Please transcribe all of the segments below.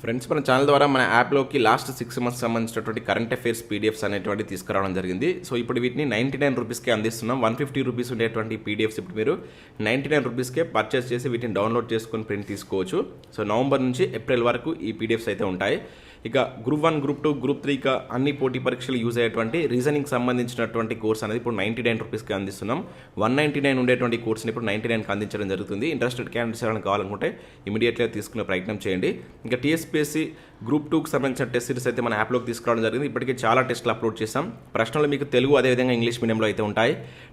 Friends మన channel ద్వారా మన యాప్లోకి లాస్ట్ సిక్స్ మంత్స్ సంబంధించినటువంటి కరెంట్ అఫైర్స్ పీడిఎఫ్స్ అనేటువంటి తీసుకురావడం జరిగింది. సో ఇప్పుడు వీటిని నైంటీ నైన్ రూపీస్కే అందిస్తున్నాం. వన్ ఫిఫ్టీ రూపీస్ ఉండేటువంటి పీడిఎఫ్స్ ఇప్పుడు మీరు నైంటీ నైన్ రూపీస్కే పర్చేస్ చేసి వీటిని డౌన్లోడ్ చేసుకొని ప్రింట్ తీసుకోవచ్చు. సో నవంబర్ నుంచి ఏప్రిల్ వరకు ఈ పీడిఎఫ్స్ అయితే ఉంటాయి. ఇక group one group two group three ఇక అన్ని పోటీ పరీక్షలు యూజ్ అయ్యేటువంటి రీజనింగ్ సంబంధించినటువంటి కోర్స్ అనేది ఇప్పుడు నైంటీ నైన్ రూపీస్కి అందిస్తున్నాం. వన్ నైంటీ నైన్ ఉండేటువంటి కోర్స్ని ఇప్పుడు నైంటీ నైన్కి అందించడం జరుగుతుంది. ఇంట్రెస్టెడ్ క్యాండిడేట్స్ ఎవరైనా కావాలనుకుంటే ఇమీడియట్గా తీసుకునే ప్రయత్నం చేయండి. ఇంకా టీఎస్పీఎస్సీ గ్రూప్ టూకి సంబంధించిన టెస్ట్ సిరీస్ అయితే మన యాప్లోకి తీసుకురావడం జరిగింది. ఇప్పటికే చాలా టెస్ట్లు అప్లోడ్ చేసాం ప్రశ్నలు మీకు తెలుగు అదేవిధంగా ఇంగ్లీష్ మీడియంలో అయితే ఉంటాయి.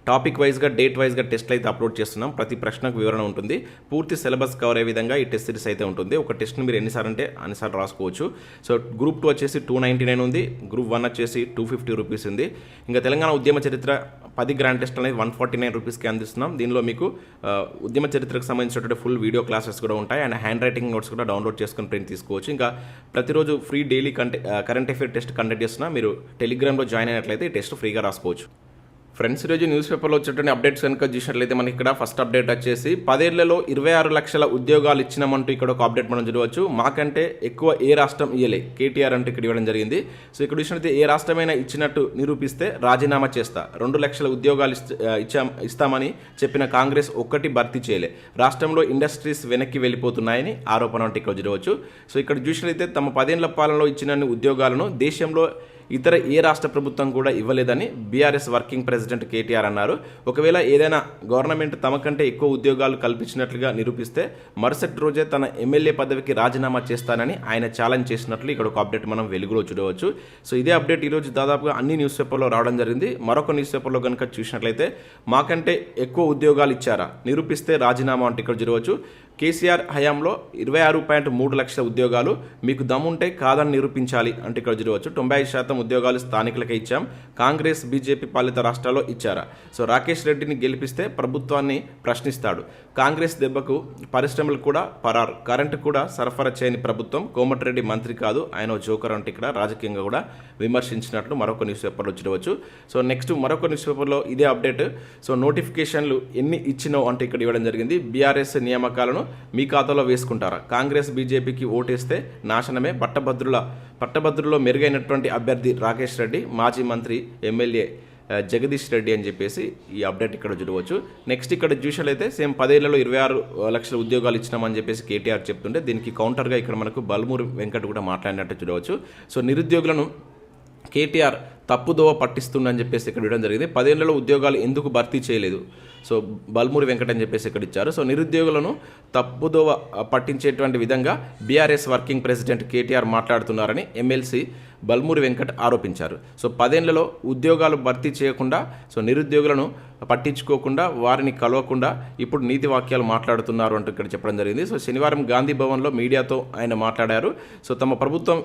టాపిక్ వైజ్గా డేట్ వైజ్గా టెస్ట్లు అయితే అప్లోడ్ చేస్తున్నాం. ప్రతి ప్రశ్నకు వివరణ ఉంటుంది. పూర్తి సిలబస్ కవర్ అయ్యే విధంగా ఈ టెస్ట్ సిరీస్ అయితే ఉంటుంది. ఒక టెస్ట్ని మీరు ఎన్నిసార్లు అంటే అన్నిసార్లు రాసుకోవచ్చు. సో గ్రూప్ టూ వచ్చేసి టూ నైంటీ నైన్ ఉంది. గ్రూప్ వన్ వచ్చేసి టూ ఫిఫ్టీ రూపీస్ ఉంది. ఇంకా తెలంగాణ ఉద్యమ చరిత్ర పది గ్రాండ్ టెస్ట్ అనేది వన్ ఫార్టీ నైన్ రూపీస్కి అందిస్తున్నాం. దీనిలో మీకు ఉద్యమ చరిత్రకు సంబంధించినటువంటి ఫుల్ వీడియో క్లాసెస్ కూడా ఉంటాయి. అండ్ హ్యాండ్ రైటింగ్ నోట్స్ కూడా డౌన్లోడ్ చేసుకుని ప్రింట్ తీసుకోవచ్చు. ఇంకా ప్రతిరోజు ఫ్రీ డైలీ కంటే కరెంట్ అఫేర్ టెస్ట్ కండక్ట్ చేస్తున్నా. మీరు టెలిగ్రామ్లో జాయిన్ అయినట్లయితే ఈ టెస్ట్ ఫ్రీగా రాసుకోవచ్చు. ఫ్రెండ్స్ ఈరోజు న్యూస్ పేపర్లో వచ్చేటువంటి అప్డేట్స్ కనుక చూసినట్లయితే మనకి ఇక్కడ ఫస్ట్ అప్డేట్ వచ్చేసి పదేళ్ళలో ఇరవై ఆరు లక్షల ఉద్యోగాలు ఇచ్చినామంటూ ఇక్కడ ఒక అప్డేట్ మనం చూడవచ్చు. మాకంటే ఎక్కువ ఏ రాష్ట్రం ఇయ్యలే. కేటీఆర్ అంటూ ఇక్కడ ఇవ్వడం జరిగింది. సో ఇక్కడ చూసినట్లయితే ఏ రాష్ట్రమైనా ఇచ్చినట్టు నిరూపిస్తే రాజీనామా చేస్తా. రెండు లక్షల ఉద్యోగాలు ఇచ్చా ఇచ్చాం ఇస్తామని చెప్పిన కాంగ్రెస్ ఒక్కటి భర్తీ చేయలే. రాష్ట్రంలో ఇండస్ట్రీస్ వెనక్కి వెళ్ళిపోతున్నాయని ఆరోపణ అంటే ఇక్కడ చూడవచ్చు. సో ఇక్కడ చూసినట్లయితే తమ పదేళ్ళ పాలనలో ఇచ్చిన ఉద్యోగాలను దేశంలో ఇతర ఏ రాష్ట్ర ప్రభుత్వం కూడా ఇవ్వలేదని బీఆర్ఎస్ వర్కింగ్ ప్రెసిడెంట్ కేటీఆర్ అన్నారు. ఒకవేళ ఏదైనా గవర్నమెంట్ తమకంటే ఎక్కువ ఉద్యోగాలు కల్పించినట్లుగా నిరూపిస్తే మరుసటి రోజే తన ఎమ్మెల్యే పదవికి రాజీనామా చేస్తానని ఆయన ఛాలెంజ్ చేసినట్లు ఇక్కడ ఒక అప్డేట్ మనం వెలుగులో చూడవచ్చు. సో ఇదే అప్డేట్ ఈరోజు దాదాపుగా అన్ని న్యూస్ పేపర్లో రావడం జరిగింది. మరొక న్యూస్ పేపర్లో కనుక చూసినట్లయితే మాకంటే ఎక్కువ ఉద్యోగాలు ఇచ్చారా? నిరూపిస్తే రాజీనామా అంటే ఇక్కడ చూడవచ్చు. కేసీఆర్ హయాంలో ఇరవై ఆరు పాయింట్ మూడు లక్షల ఉద్యోగాలు మీకు దమ్ముంటే కాదని నిరూపించాలి అంటే ఇక్కడ చూడవచ్చు. తొంభై ఐదు శాతం ఉద్యోగాలు స్థానికులకే ఇచ్చాం. కాంగ్రెస్ బీజేపీ పాలిత రాష్ట్రాల్లో ఇచ్చారా? సో రాకేష్ రెడ్డిని గెలిపిస్తే ప్రభుత్వాన్ని ప్రశ్నిస్తాడు. కాంగ్రెస్ దెబ్బకు పరిశ్రమలు కూడా పరారు. కరెంటు కూడా సరఫరా చేయని ప్రభుత్వం. కోమటిరెడ్డి మంత్రి కాదు ఆయన జోకర్ అంటే ఇక్కడ రాజకీయంగా కూడా విమర్శించినట్లు మరొక న్యూస్ పేపర్లో చూడవచ్చు. సో నెక్స్ట్ మరొక న్యూస్ పేపర్లో ఇదే అప్డేట్. సో నోటిఫికేషన్లు ఎన్ని ఇచ్చినో అంటే ఇక్కడ ఇవ్వడం జరిగింది. బీఆర్ఎస్ నియామకాలను మీ ఖాతాలో వేసుకుంటారా? కాంగ్రెస్ బీజేపీకి ఓటేస్తే నాశనమే పట్టభద్రుల పట్టభద్రుల్లో మెరుగైనటువంటి అభ్యర్థి రాకేష్ రెడ్డి మాజీ మంత్రి ఎమ్మెల్యే జగదీష్ రెడ్డి అని చెప్పేసి ఈ అప్డేట్ ఇక్కడ చూడవచ్చు. నెక్స్ట్ ఇక్కడ చూసినట్లయితే సేమ్ పదేళ్ళలో ఇరవై ఆరు లక్షల ఉద్యోగాలు ఇచ్చినామని చెప్పేసి కేటీఆర్ చెప్తుంటే దీనికి కౌంటర్గా ఇక్కడ మనకు బల్మూరి వెంకట్ కూడా మాట్లాడినట్టు చూడవచ్చు. సో నిరుద్యోగులను కేటీఆర్ తప్పుదోవ పట్టిస్తుండని చెప్పేసి ఇక్కడ ఇవ్వడం జరిగింది. పదేళ్ళలో ఉద్యోగాలు ఎందుకు భర్తీ చేయలేదు? సో బల్మూరి వెంకట అని చెప్పేసి ఇక్కడ ఇచ్చారు. సో నిరుద్యోగులను తప్పుదోవ పట్టించేటువంటి విధంగా బీఆర్ఎస్ వర్కింగ్ ప్రెసిడెంట్ కేటీఆర్ మాట్లాడుతున్నారని ఎమ్మెల్సీ బల్మూరి వెంకట్ ఆరోపించారు. సో పదేళ్ళలో ఉద్యోగాలు భర్తీ చేయకుండా సో నిరుద్యోగులను పట్టించుకోకుండా వారిని కలవకుండా ఇప్పుడు నీతి వాక్యాలు మాట్లాడుతున్నారు అంటూ ఇక్కడ చెప్పడం జరిగింది. సో శనివారం గాంధీ భవన్లో మీడియాతో ఆయన మాట్లాడారు. సో తమ ప్రభుత్వం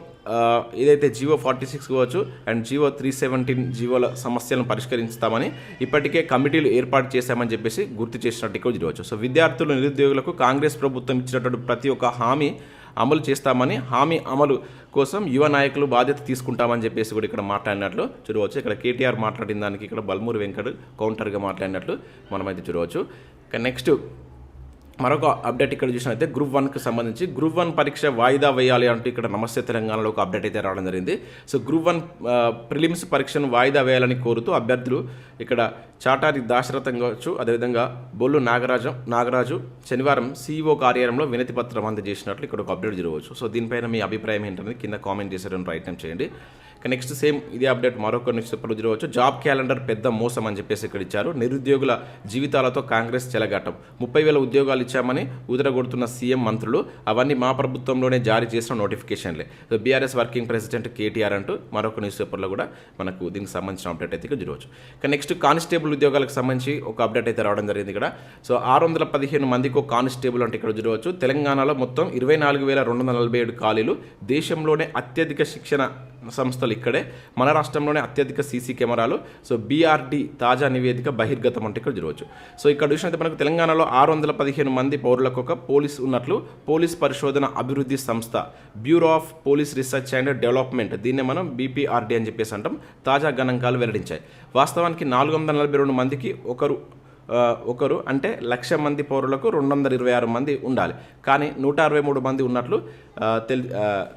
ఏదైతే జియో ఫార్టీ సిక్స్ కావచ్చు అండ్ జియో త్రీ సెవెంటీన్ జియోల సమస్యలను పరిష్కరిస్తామని ఇప్పటికే కమిటీలు ఏర్పాటు చేశామని చెప్పేసి గుర్తు చేసినట్టు ఇక్కడ చూడవచ్చు. సో విద్యార్థులు నిరుద్యోగులకు కాంగ్రెస్ ప్రభుత్వం ఇచ్చినటువంటి ప్రతి ఒక్క హామీ అమలు చేస్తామని హామీ అమలు కోసం యువ నాయకులు బాధ్యత తీసుకుంటామని చెప్పేసి కూడా ఇక్కడ మాట్లాడినట్లు చూడవచ్చు. ఇక్కడ కేటీఆర్ మాట్లాడిన దానికి ఇక్కడ బల్మూరి వెంకట్ కౌంటర్గా మాట్లాడినట్లు మనమైతే చూడవచ్చు. ఇక నెక్స్ట్ మరొక అప్డేట్ ఇక్కడ చూసినట్లయితే గ్రూప్ వన్కి సంబంధించి గ్రూప్ వన్ పరీక్ష వాయిదా వేయాలి అంటూ ఇక్కడ నమస్తే తెలంగాణలో ఒక అప్డేట్ అయితే రావడం జరిగింది. సో గ్రూప్ వన్ ప్రిలిమ్స్ పరీక్షను వాయిదా వేయాలని కోరుతూ అభ్యర్థులు ఇక్కడ చాటారి దాశరథం కావచ్చు అదేవిధంగా బొల్లు నాగరాజం నాగరాజు శనివారం సీఈఓ కార్యాలయంలో వినతి పత్రం అందజేసినట్లు ఇక్కడ ఒక అప్డేట్ జరగవచ్చు. సో దీనిపైన మీ అభిప్రాయం ఏంటనేది కింద కామెంట్ చేశారని ప్రయత్నం చేయండి. నెక్స్ట్ సేమ్ ఇదే అప్డేట్ మరొక న్యూస్ పేపర్ చూడవచ్చు. జాబ్ క్యాలెండర్ పెద్ద మోసం అని చెప్పేసి ఇక్కడ ఇచ్చారు. నిరుద్యోగుల జీవితాలతో కాంగ్రెస్ చెలగాటం. ముప్పై వేల ఉద్యోగాలు ఇచ్చామని ఉదరగొడుతున్న సీఎం మంత్రులు అవన్నీ మా ప్రభుత్వంలోనే జారీ చేసిన నోటిఫికేషన్లే. బీఆర్ఎస్ వర్కింగ్ ప్రెసిడెంట్ కేటీఆర్ అంటూ మరొక న్యూస్ పేపర్లో కూడా మనకు దీనికి సంబంధించిన అప్డేట్ అయితే ఇక్కడ చూడవచ్చు. ఇక నెక్స్ట్ కానిస్టేబుల్ ఉద్యోగాలకు సంబంధించి ఒక అప్డేట్ అయితే రావడం జరిగింది ఇక్కడ. సో ఆరు వందల పదిహేను మందికి ఒక కానిస్టేబుల్ అంటే ఇక్కడ చూడవచ్చు. తెలంగాణలో మొత్తం ఇరవై నాలుగు వేల రెండు వందల నలభై ఏడు ఖాళీలు దేశంలోనే అత్యధిక శిక్షణ సంస్థలు ఇక్కడే. మన రాష్ట్రంలోనే అత్యధిక సీసీ కెమెరాలు. సో బీఆర్డీ తాజా నివేదిక బహిర్గతం అంటే ఇక్కడ చూడవచ్చు. సో ఇక్కడ చూసినట్టు మనకు తెలంగాణలో ఆరు వందల పదిహేను మంది పౌరులకు ఒక పోలీస్ ఉన్నట్లు పోలీస్ పరిశోధన అభివృద్ధి సంస్థ bureau of police research and development దీన్నే మనం బీపీఆర్డీ అని చెప్పేసి అంటాం తాజా గణాంకాలు వెల్లడించాయి. వాస్తవానికి నాలుగు వందల నలభై రెండు మందికి ఒకరు ఒకరు అంటే లక్ష మంది పౌరులకు రెండు వందల ఇరవై ఆరు మంది ఉండాలి. కానీ నూట అరవై మూడు మంది ఉన్నట్లు తెలి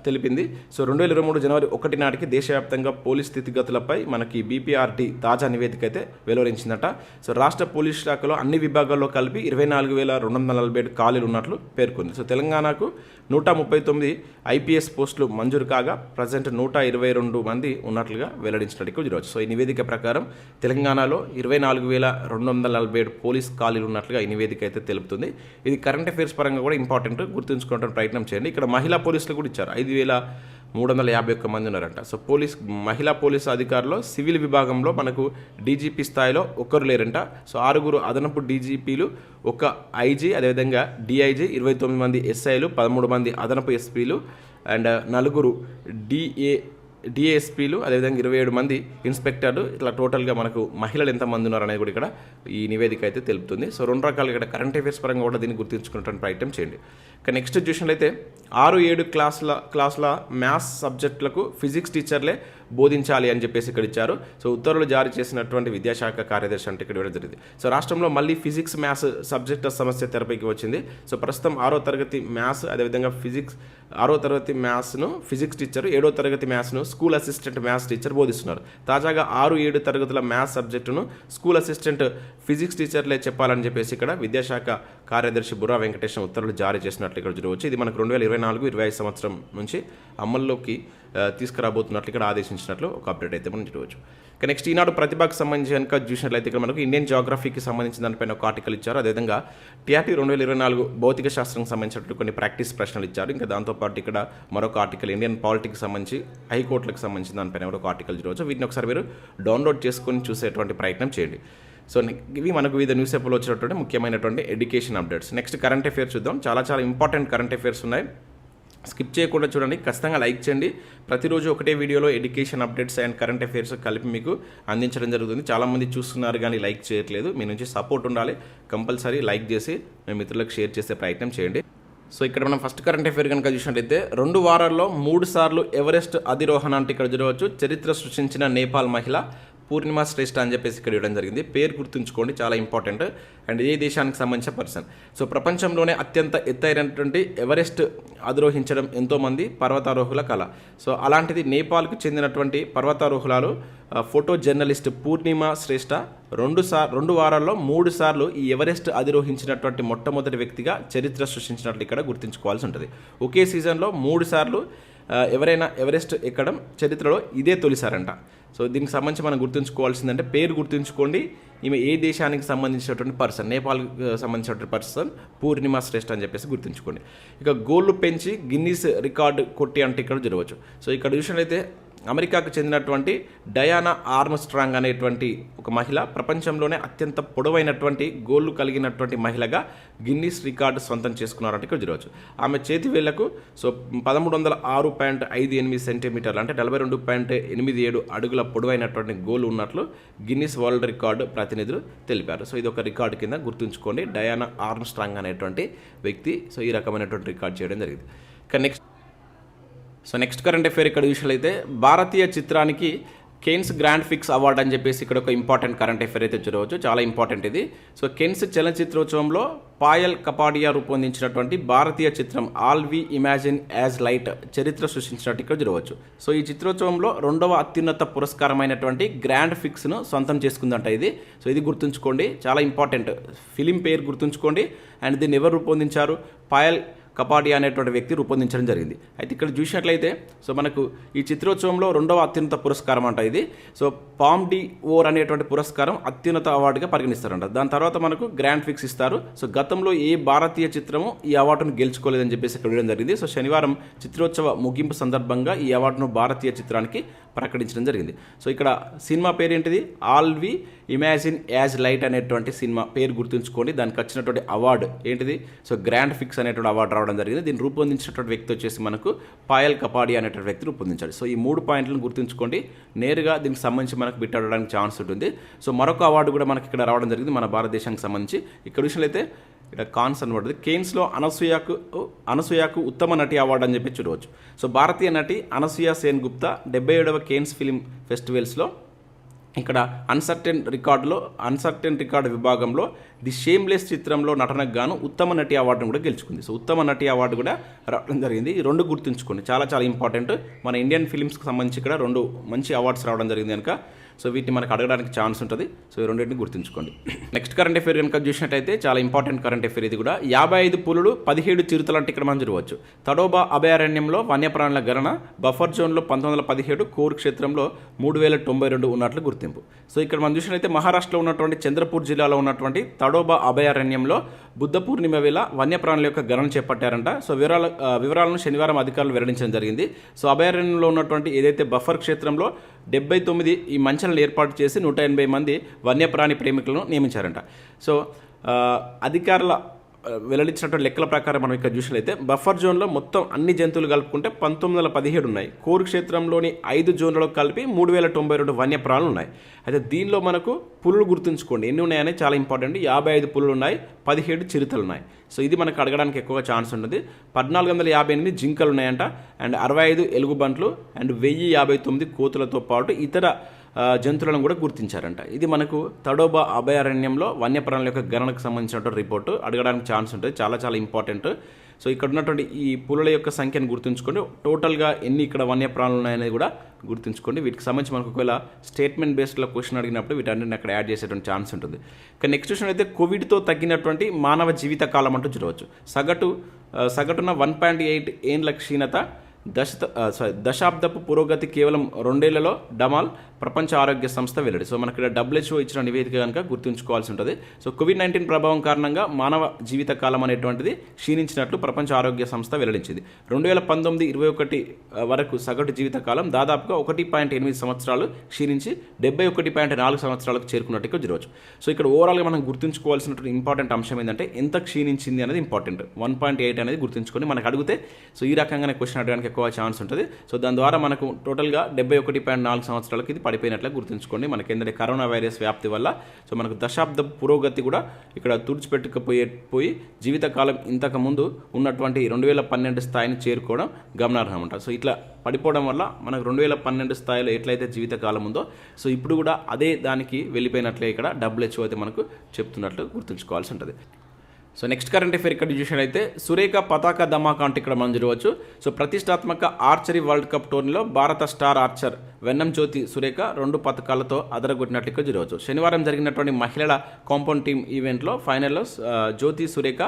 తెలిపింది. సో రెండు వేల ఇరవై మూడు జనవరి ఒకటి నాటికి దేశవ్యాప్తంగా పోలీస్ స్థితిగతులపై మనకి బీపీఆర్టీ తాజా నివేదిక అయితే వెలువరించిందట. సో రాష్ట్ర పోలీస్ శాఖలో అన్ని విభాగాల్లో కలిపి ఇరవై నాలుగు వేల రెండు వందల నలభై ఏడు ఖాళీలు ఉన్నట్లు పేర్కొంది. సో తెలంగాణకు నూట ముప్పై తొమ్మిది ఐపీఎస్ పోస్టులు మంజూరు కాగా ప్రజెంట్ నూట ఇరవై రెండు మంది ఉన్నట్లుగా వెల్లడించినట్టు ఈరోజు. సో ఈ నివేదిక ప్రకారం తెలంగాణలో ఇరవై నాలుగు వేల రెండు వందల నలభై ఏడు పోలీస్ ఖాళీలు ఉన్నట్లుగా ఈ నివేదిక అయితే తెలుపుతుంది. ఇది కరెంట్ అఫైర్స్ పరంగా కూడా ఇంపార్టెంట్ గుర్తుంచుకోవడానికి ప్రయత్నం చేయండి. ఇక్కడ మహిళ పోలీసులు కూడా ఇచ్చారు. ఐదు వేల మూడు వందల యాభై ఒక్క మంది ఉన్నారంట. సో పోలీస్ మహిళా పోలీసు అధికారులు సివిల్ విభాగంలో మనకు డీజీపీ స్థాయిలో ఒక్కరు లేరంట. సో ఆరుగురు అదనపు డీజీపీలు ఒక ఐజీ అదేవిధంగా డిఐజీ ఇరవై తొమ్మిది మంది ఎస్ఐలు పదమూడు మంది అదనపు ఎస్పీలు అండ్ నలుగురు డిఏ డిఎస్పీలు అదేవిధంగా ఇరవై ఏడు మంది ఇన్స్పెక్టర్లు. ఇట్లా టోటల్గా మనకు మహిళలు ఎంతమంది ఉన్నారనేది కూడా ఇక్కడ ఈ నివేదిక అయితే తెలుపుతుంది. సో రెండు రకాలు ఇక్కడ కరెంట్ అఫైర్స్ పరంగా కూడా దీన్ని గుర్తుంచుకున్నటువంటి ప్రయత్నం చేయండి. ఇక నెక్స్ట్ చూసినట్లయితే ఆరు ఏడు క్లాసుల క్లాసుల మ్యాథ్స్ సబ్జెక్టులకు ఫిజిక్స్ టీచర్లే బోధించాలి అని చెప్పేసి ఇక్కడ ఇచ్చారు. సో ఉత్తర్వులు జారీ చేసినటువంటి విద్యాశాఖ కార్యదర్శి అంటే ఇక్కడ ఇవ్వడం జరిగింది. సో రాష్ట్రంలో మళ్ళీ ఫిజిక్స్ మ్యాథ్స్ సబ్జెక్ట్ సమస్య తెరపైకి వచ్చింది. సో ప్రస్తుతం ఆరో తరగతి మ్యాథ్స్ అదేవిధంగా ఫిజిక్స్ ఆరో తరగతి మ్యాథ్స్ను ఫిజిక్స్ టీచర్ ఏడో తరగతి మ్యాథ్స్ను స్కూల్ అసిస్టెంట్ మ్యాథ్స్ టీచర్ బోధిస్తున్నారు. తాజాగా ఆరు ఏడు తరగతుల మ్యాథ్స్ సబ్జెక్టును స్కూల్ అసిస్టెంట్ ఫిజిక్స్ టీచర్లే చెప్పాలని చెప్పేసి ఇక్కడ విద్యాశాఖ కార్యదర్శి బుర్రా వెంకటేశ్వర ఉత్తర్వులు జారీ చేసినట్లు ఇక్కడ చూడవచ్చు. ఇది మనకు రెండు వేల ఇరవై నాలుగు ఇరవై ఐదు సంవత్సరం నుంచి అమల్లోకి తీసుకురాబోతున్నట్లు ఇక్కడ ఆదేశించినట్లు ఒక అప్డేట్ అయితే మనం చూడవచ్చు. ఇక నెక్స్ట్ ఈనాడు ప్రతిభకు సంబంధించి కనుక చూసినట్లయితే ఇక్కడ మనకు ఇండియన్ జాగ్రఫీకి సంబంధించిన దానిపైన ఒక ఆర్టికల్ ఇచ్చారు. అదేవిధంగా టీఆర్టీ రెండు వేల ఇరవై నాలుగు భౌతిక శాస్త్రం సంబంధించినటువంటి కొన్ని ప్రాక్టీస్ ప్రశ్నలు ఇచ్చారు. ఇంకా దాంతోపాటు ఇక్కడ మరొక ఆర్టికల్ ఇండియన్ పాలిటిక్స్ సంబంధించి హైకోర్టులకు సంబంధించిన దానిపైన కూడా ఒక ఆర్టికల్ చూడవచ్చు. వీటిని ఒకసారి మీరు డౌన్లోడ్ చేసుకొని చూసేటువంటి ప్రయత్నం చేయండి. సో ఇవి మనకు వివిధ న్యూస్ పేపర్లో వచ్చినటువంటి ముఖ్యమైనటువంటి education updates. Next current affairs చూద్దాం. చాలా చాలా ఇంపార్టెంట్ కరెంట్ అఫేర్స్ ఉన్నాయి. స్కిప్ చేయకుండా చూడండి. ఖచ్చితంగా లైక్ చేయండి. ప్రతిరోజు ఒకటే వీడియోలో education updates and current affairs కలిపి మీకు అందించడం జరుగుతుంది. చాలామంది చూస్తున్నారు కానీ లైక్ చేయట్లేదు. మీ నుంచి సపోర్ట్ ఉండాలి. కంపల్సరీ లైక్ చేసి మీ మిత్రులకు షేర్ చేసే ప్రయత్నం చేయండి. సో ఇక్కడ మనం ఫస్ట్ కరెంట్ అఫైర్ కనుక చూసినట్టయితే రెండు వారాల్లో మూడు సార్లు ఎవరెస్ట్ అధిరోహణ అంటే ఇక్కడ చూడవచ్చు చరిత్ర సృష్టించిన నేపాల్ మహిళ పూర్ణిమ శ్రేష్ఠ అని చెప్పేసి ఇక్కడ ఇవ్వడం జరిగింది. పేరు గుర్తుంచుకోండి చాలా ఇంపార్టెంట్. అండ్ ఏ దేశానికి సంబంధించిన పర్సన్. సో ప్రపంచంలోనే అత్యంత ఎత్తైనటువంటి ఎవరెస్ట్ అధిరోహించడం ఎంతోమంది పర్వతారోహుల కళ. సో అలాంటిది నేపాల్కు చెందినటువంటి పర్వతారోహులాలు ఫోటో జర్నలిస్ట్ పూర్ణిమ శ్రేష్ఠ రెండు సార్ రెండు వారాల్లో మూడు సార్లు ఈ ఎవరెస్ట్ అధిరోహించినటువంటి మొట్టమొదటి వ్యక్తిగా చరిత్ర సృష్టించినట్లు ఇక్కడ గుర్తుంచుకోవాల్సి ఉంటుంది. ఒకే సీజన్లో మూడు సార్లు ఎవరైనా ఎవరెస్ట్ ఎక్కడం చరిత్రలో ఇదే తొలిసారంట. సో దీనికి సంబంధించి మనం గుర్తుంచుకోవాల్సిందంటే పేరు గుర్తుంచుకోండి. ఈమె ఏ దేశానికి సంబంధించినటువంటి పర్సన్? నేపాల్ సంబంధించినటువంటి పర్సన్ పూర్ణిమ శ్రేష్ఠ అని చెప్పేసి గుర్తుంచుకోండి. ఇక గోల్డ్ పెంచి గిన్నీస్ రికార్డు కొట్టి అంటే ఇక్కడ జరగవచ్చు. సో ఇక్కడ చూసినట్లయితే అమెరికాకు చెందినటువంటి డయానా ఆర్మ్స్ట్రాంగ్ అనేటువంటి ఒక మహిళ ప్రపంచంలోనే అత్యంత పొడవైనటువంటి గోళ్ళు కలిగినటువంటి మహిళగా గిన్నీస్ రికార్డు సొంతం చేసుకున్నారంటే ఇక్కడ చూడవచ్చు. ఆమె చేతి వేళ్ళకు సో పదమూడు వందల ఆరు పాయింట్ ఐదు ఎనిమిది సెంటీమీటర్లు అంటే నలభై రెండు పాయింట్ ఎనిమిది ఏడు అడుగుల పొడవైనటువంటి గోలు ఉన్నట్లు గిన్నీస్ వరల్డ్ రికార్డు ప్రతినిధులు తెలిపారు. సో ఇది ఒక రికార్డు కింద గుర్తుంచుకోండి డయానా ఆర్మ్స్ట్రాంగ్ అనేటువంటి వ్యక్తి సో ఈ రకమైనటువంటి రికార్డ్ చేయడం జరిగింది. ఇక next so next current affair ఇక్కడ చూసినట్లయితే భారతీయ చిత్రానికి కెన్స్ గ్రాండ్ ఫిక్స్ అవార్డ్ అని చెప్పేసి ఇక్కడ ఒక ఇంపార్టెంట్ కరెంట్ అఫేర్ అయితే చూడవచ్చు. చాలా ఇంపార్టెంట్ ఇది. సో కెన్స్ చలనచిత్రోత్సవంలో పాయల్ కపాడియా రూపొందించినటువంటి భారతీయ చిత్రం all we imagine as light చరిత్ర సృష్టించినట్టు ఇక్కడ చూడవచ్చు. సో ఈ చిత్రోత్సవంలో రెండవ అత్యున్నత పురస్కారమైనటువంటి గ్రాండ్ ఫిక్స్ను సొంతం చేసుకుందంట ఇది. సో ఇది గుర్తుంచుకోండి. చాలా ఇంపార్టెంట్ ఫిలిం పేరు గుర్తుంచుకోండి. అండ్ దీన్ని ఎవరు రూపొందించారు? పాయల్ కపాడియా అనేటువంటి వ్యక్తి రూపొందించడం జరిగింది. అయితే ఇక్కడ చూసినట్లయితే సో మనకు ఈ చిత్రోత్సవంలో రెండవ అత్యున్నత పురస్కారం అంట ఇది. సో పామ్ డి ఓర్ అనేటువంటి పురస్కారం అత్యున్నత అవార్డుగా పరిగణిస్తారంట. దాని తర్వాత మనకు గ్రాండ్ ఫిక్స్ ఇస్తారు. సో గతంలో ఏ భారతీయ చిత్రము ఈ అవార్డును గెలుచుకోలేదని చెప్పేసి ఇక్కడ వేయడం జరిగింది. సో శనివారం చిత్రోత్సవ ముగింపు సందర్భంగా ఈ అవార్డును భారతీయ చిత్రానికి ప్రకటించడం జరిగింది. సో ఇక్కడ cinema పేరేంటిది? All we imagine as light అనేటువంటి సినిమా పేరు గుర్తుంచుకోండి. దానికి వచ్చినటువంటి అవార్డు ఏంటిది? సో గ్రాండ్ ఫిక్స్ అనేటువంటి అవార్డు రావడం జరిగింది. దీన్ని రూపొందించినటువంటి వ్యక్తి వచ్చేసి మనకు పాయల్ కపాడి అనేటువంటి వ్యక్తి రూపొందించాడు. సో ఈ మూడు పాయింట్లను గుర్తుంచుకోండి. నేరుగా దీనికి సంబంధించి మనకు బిట్ ఛాన్స్ ఉంటుంది. సో మరొక అవార్డు కూడా మనకి ఇక్కడ రావడం జరిగింది మన భారతదేశానికి సంబంధించి. ఇక్కడ విషయంలో అయితే ఇక్కడ కాన్స్ అనబడుతుంది కేన్స్లో అనసూయకు అనసూయకు ఉత్తమ నటి అవార్డు అని చెప్పి చూడవచ్చు. సో భారతీయ నటి అనసూయ సేన్ గుప్తా డెబ్బై ఏడవ కేన్స్ ఫిలిం ఫెస్టివల్స్లో ఇక్కడ అన్సర్టెన్ రికార్డులో అన్సర్టెన్ రికార్డు విభాగంలో ది షేమ్లెస్ చిత్రంలో నటనకు గాను ఉత్తమ నటి అవార్డును కూడా గెలుచుకుంది. సో ఉత్తమ నటి అవార్డు కూడా రావడం జరిగింది. ఈ రెండు గుర్తుంచుకోండి. చాలా చాలా ఇంపార్టెంట్ మన ఇండియన్ ఫిలిమ్స్కి సంబంధించి ఇక్కడ రెండు మంచి అవార్డ్స్ రావడం జరిగింది కనుక. సో వీటిని మనకు అడగడానికి ఛాన్స్ ఉంటుంది. సో ఈ రెండింటిని గుర్తుంచుకోండి. నెక్స్ట్ కరెంట్ అఫేర్ కనుక చూసినట్టయితే చాలా ఇంపార్టెంట్ కరెంట్ అఫేర్ ఇది కూడా. యాభై ఐదు పులులు పదిహేడు చిరుతలు అంటే ఇక్కడ మనం చూడవచ్చు. తడోబా అభయారణ్యంలో వన్యప్రాణుల గణన బఫర్ జోన్లో పంతొమ్మిది వందల పదిహేడు కోర్ క్షేత్రంలో మూడు వేల తొంభై రెండు ఉన్నట్లు గుర్తింపు. సో ఇక్కడ మనం చూసినట్టయితే మహారాష్ట్రలో ఉన్నటువంటి చంద్రపూర్ జిల్లాలో ఉన్నటువంటి తడోబా అభయారణ్యంలో బుద్ధ పూర్ణిమ వేళ వన్యప్రాణుల యొక్క గణన చేపట్టారంట. సో వివరాల వివరాలను శనివారం అధికారులు వెల్లడించడం జరిగింది. సో అభయారణ్యంలో ఉన్నటువంటి ఏదైతే బఫర్ క్షేత్రంలో డెబ్బై తొమ్మిది ఈ మంచలను ఏర్పాటు చేసి నూట ఎనభై మంది వన్యప్రాణి ప్రేమికులను నియమించారంట. సో అధికారుల ఆ, వెల్లడించినటువంటి లెక్కల ప్రకారం మనం ఇక్కడ చూసినట్లయితే బఫర్ జోన్లో మొత్తం అన్ని జంతువులు కలుపుకుంటే పంతొమ్మిది వందల పదిహేడు ఉన్నాయి. కోరు క్షేత్రంలోని ఐదు జోన్లలో కలిపి మూడు వేల తొంభై రెండు వన్యప్రాణులు ఉన్నాయి. అయితే దీనిలో మనకు పులులు గుర్తుంచుకోండి. ఎన్ని ఉన్నాయని చాలా ఇంపార్టెంట్ యాభై ఐదు పులులు ఉన్నాయి పదిహేడు చిరుతలు ఉన్నాయి. సో ఇది మనకు అడగడానికి ఎక్కువగా ఛాన్స్ ఉంటుంది పద్నాలుగు వందల యాభై ఎనిమిది జింకలు ఉన్నాయంట. అండ్ అరవై ఐదు ఎలుగుబంట్లు అండ్ వెయ్యి యాభై తొమ్మిది కోతులతో పాటు ఇతర జంతువులను కూడా గుర్తించారంట. ఇది మనకు తడోబా అభయారణ్యంలో వన్యప్రాణుల యొక్క గణనకు సంబంధించినటువంటి రిపోర్టు. అడగడానికి ఛాన్స్ ఉంటుంది. చాలా చాలా ఇంపార్టెంట్. సో ఇక్కడ ఉన్నటువంటి ఈ పులుల యొక్క సంఖ్యను గుర్తుంచుకోండి. టోటల్గా ఎన్ని ఇక్కడ వన్యప్రాణులు ఉన్నాయనేది కూడా గుర్తుంచుకోండి. వీటికి సంబంధించి మనకు ఒకవేళ స్టేట్మెంట్ బేస్డ్లో క్వశ్చన్ అడిగినప్పుడు వీటన్నిటిని అక్కడ యాడ్ చేసేటువంటి ఛాన్స్ ఉంటుంది. ఇక నెక్స్ట్ క్వశ్చన్ అయితే కోవిడ్తో తగ్గినటువంటి మానవ జీవిత కాలం అంటూ చూడవచ్చు. సగటు సగటున వన్ పాయింట్ ఎయిట్ ఏండ్ల క్షీణత దశ సారీ దశాబ్దపు పురోగతి కేవలం రెండేళ్ళలో డమాల్ ప్రపంచ ఆరోగ్య సంస్థ వెల్లడి. సో మనకి ఇక్కడ డబ్ల్యూహెచ్ఓ ఇచ్చిన నివేదిక కనుక గుర్తుంచుకోవాల్సి ఉంటుంది. సో కోవిడ్ నైన్టీన్ ప్రభావం కారణంగా మానవ జీవిత కాలం అనేటువంటిది క్షీణించినట్లు ప్రపంచ ఆరోగ్య సంస్థ వెల్లడించింది. రెండు వేల పంతొమ్మిది ఇరవై ఒకటి వరకు సగటు జీవిత కాలం దాదాపుగా ఒకటి పాయింట్ ఎనిమిది సంవత్సరాలు క్షీణించి డెబ్బై ఒకటి పాయింట్ నాలుగు సంవత్సరాలకు చేరుకున్నట్టుగా జరగవచ్చు సో ఇక్కడ ఓవరాల్గా మనం గుర్తుంచుకోవాల్సినటువంటి ఇంపార్టెంట్ అంశం ఏంటంటే ఎంత క్షీణించింది అనేది ఇంపార్టెంట్ వన్ పాయింట్ ఎయిట్ అనేది గుర్తుంచుకొని మనకు అడిగితే సో ఈ రకంగానే క్వశ్చన్ అడగడానికి ఎక్కువ ఛాన్స్ ఉంటుంది. సో దాని ద్వారా మనకు టోటల్గా డెబ్బై ఒకటి పాయింట్ నాలుగు సంవత్సరాలకు ఇది పడిపోయినట్లు గుర్తుంచుకోండి. మనకి ఏంటంటే కరోనా వైరస్ వ్యాప్తి వల్ల సో మనకు దశాబ్ద పురోగతి కూడా ఇక్కడ తుడిచిపెట్టుకుపోయే పోయి జీవితకాలం ఇంతకుముందు ఉన్నటువంటి రెండు వేల పన్నెండు స్థాయిని చేరుకోవడం గమనార్హం అంట. సో ఇట్లా పడిపోవడం వల్ల మనకు రెండు వేల పన్నెండు స్థాయిలో ఎట్లయితే జీవితకాలం ఉందో సో ఇప్పుడు కూడా అదే దానికి వెళ్ళిపోయినట్లే ఇక్కడ డబ్ల్యూహెచ్ఓ అయితే మనకు చెప్తున్నట్లు గుర్తుంచుకోవాల్సి ఉంటుంది. సో నెక్స్ట్ కరెంట్ అఫేర్ ఇక్కడ చూసినట్లయితే సురేఖ పతాక ధమాకా అంటే ఇక్కడ మనం చూడవచ్చు. సో ప్రతిష్టాత్మక ఆర్చరీ వరల్డ్ కప్ టోర్నీలో భారత స్టార్ ఆర్చర్ వెన్నం జ్యోతి సురేఖ రెండు పథకాలతో అదరగొట్టినట్లు ఇక్కడ చూడవచ్చు శనివారం జరిగినటువంటి మహిళల కాంపౌండ్ టీమ్ ఈవెంట్లో ఫైనల్లో జ్యోతి సురేఖ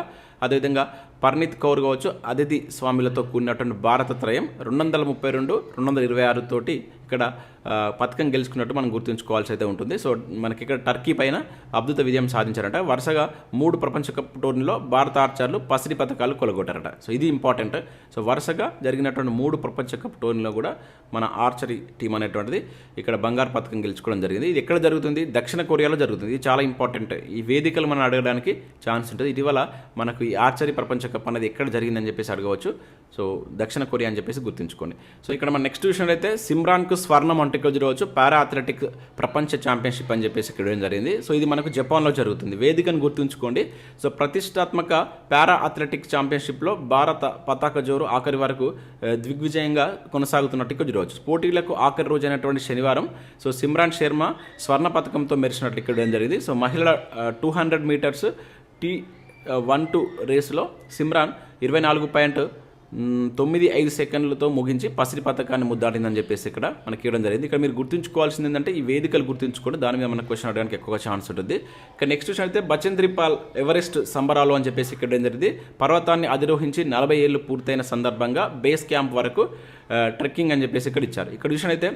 అదేవిధంగా పర్నీత్ కౌర్ కావచ్చు అతిథి స్వామిలతో కూడినటువంటి భారత త్రయం రెండు వందల ముప్పై రెండు రెండు వందల ఇరవై ఆరు తోటి ఇక్కడ పథకం గెలుచుకున్నట్టు మనం గుర్తుంచుకోవాల్సి అయితే ఉంటుంది. సో మనకి ఇక్కడ టర్కీ పైన అద్భుత విజయం సాధించారట. వరుసగా మూడు ప్రపంచ కప్ టోర్నీలో భారత ఆర్చర్లు పసిడి పథకాలు కొలగొట్టారట. సో ఇది ఇంపార్టెంట్. సో వరుసగా జరిగినటువంటి మూడు ప్రపంచ కప్ టోర్నీలో కూడా మన ఆర్చరీ టీం అనేటువంటిది ఇక్కడ బంగారు పథకం గెలుచుకోవడం జరిగింది. ఇది ఎక్కడ జరుగుతుంది? దక్షిణ కొరియాలో జరుగుతుంది. ఇది చాలా ఇంపార్టెంట్. ఈ వేదికలు మనం అడగడానికి ఛాన్స్ ఉంటుంది. ఇటీవల మనకు ఈ ఆర్చరీ ప్రపంచ కప్ అనేది ఎక్కడ జరిగిందని చెప్పేసి అడగవచ్చు. సో దక్షిణ కొరియా అని చెప్పేసి గుర్తుంచుకోండి. సో ఇక్కడ మన నెక్స్ట్ విషయం అయితే సిమ్రాన్కు స్వర్ణం అంటే జరగవచ్చు? చూడవచ్చు పారా అథ్లెటిక్ ప్రపంచ ఛాంపియన్షిప్ అని చెప్పేసి ఇక్కడ జరిగింది. సో ఇది మనకు జపాన్లో జరుగుతుంది. వేదికను గుర్తుంచుకోండి. సో ప్రతిష్టాత్మక పారా అథ్లెటిక్ ఛాంపియన్షిప్లో భారత పతాక జోరు ఆఖరి వరకు దిగ్విజయంగా కొనసాగుతున్నట్టు ఇక్కడ చూడవచ్చు పోటీలకు ఆఖరి రోజైనటువంటి శనివారం. సో సిమ్రాన్ శర్మ స్వర్ణ పథకంతో మెరిసినట్లు ఇక్కడ జరిగింది. సో మహిళల two hundred metres T one two రేసులో సిమ్రాన్ ఇరవై నాలుగు పాయింట్ తొమ్మిది ఐదు సెకండ్లతో ముగించి పసిరి పథకాన్ని ముద్దాడిందని చెప్పేసి ఇక్కడ మనకి ఇవ్వడం జరిగింది. ఇక్కడ మీరు గుర్తుంచుకోవాల్సింది ఏంటంటే ఈ వేదికలు గుర్తుంచుకోండి. దాని మీద మనకు క్వశ్చన్ అడగడానికి ఎక్కువ ఛాన్స్ ఉంటుంది. ఇక్కడ నెక్స్ట్ క్వశ్చన్ అయితే బచంద్రిపాల్ ఎవరెస్ట్ సంబరాలు అని చెప్పేసి ఇక్కడ ఏం జరిగింది? పర్వతాన్ని అధిరోహించి నలభై ఏళ్ళు పూర్తయిన సందర్భంగా బేస్ క్యాంప్ వరకు ట్రెక్కింగ్ అని చెప్పేసి ఇక్కడ ఇచ్చారు. ఇక్కడ విషయం అయితే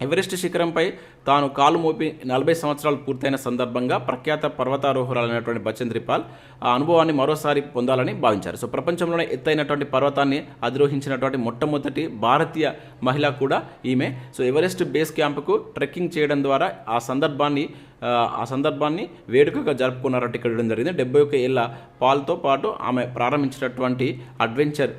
ఎవరెస్ట్ శిఖరంపై తాను కాలు మోపి నలభై సంవత్సరాలు పూర్తయిన సందర్భంగా ప్రఖ్యాత పర్వతారోహురాలైనటువంటి బచంద్రిపాల్ ఆ అనుభవాన్ని మరోసారి పొందాలని భావించారు. సో ప్రపంచంలోనే ఎత్తైనటువంటి పర్వతాన్ని అధిరోహించినటువంటి మొట్టమొదటి భారతీయ మహిళ కూడా ఈమె. సో ఎవరెస్ట్ బేస్ క్యాంపుకు ట్రెక్కింగ్ చేయడం ద్వారా ఆ సందర్భాన్ని ఆ, సందర్భాన్ని వేడుకగా జరుపుకున్నారంటే ఇక్కడ జరిగింది. డెబ్బై ఒక ఏళ్ళ పాల్తో పాటు ఆమె ప్రారంభించినటువంటి అడ్వెంచర్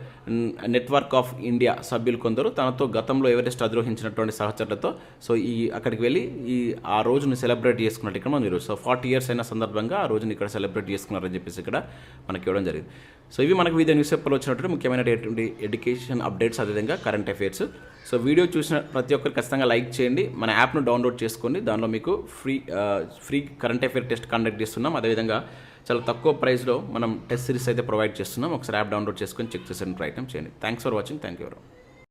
నెట్వర్క్ ఆఫ్ ఇండియా సభ్యులు కొందరు. తనతో గతంలో ఎవరెస్ట్ అధిరోహించినటువంటి సహచరులతో. సో ఈ అక్కడికి వెళ్ళి ఈ ఆ రోజును సెలబ్రేట్ చేసుకున్నట్టు ఇక్కడ మనం ఈరోజు సో ఫార్టీ ఇయర్స్ అయిన సందర్భంగా ఆ రోజుని ఇక్కడ సెలబ్రేట్ చేసుకున్నారని చెప్పేసి ఇక్కడ మనకి ఇవ్వడం జరిగింది. సో ఇవి మనకు వివిధ న్యూస్ పేపర్లో వచ్చినటువంటి ముఖ్యమైనటువంటి ఎడ్యుకేషన్ అప్డేట్స్ అదేవిధంగా కరెంట్ అఫైర్స్. సో వీడియో చూసిన ప్రతి ఒక్కరు ఖచ్చితంగా లైక్ చేయండి. మన యాప్ను డౌన్లోడ్ చేసుకోండి. దానిలో మీకు free free current affair test conduct చేస్తున్నాం. అదేవిధంగా చాలా తక్కువ ప్రైస్లో మనం టెస్ట్ సిరీస్ అయితే ప్రొవైడ్ చేస్తున్నాం. ఒకసారి యాప్ డౌన్లోడ్ చేసుకొని చెక్ చేసే ప్రయత్నం చేయండి. Thanks for watching thank you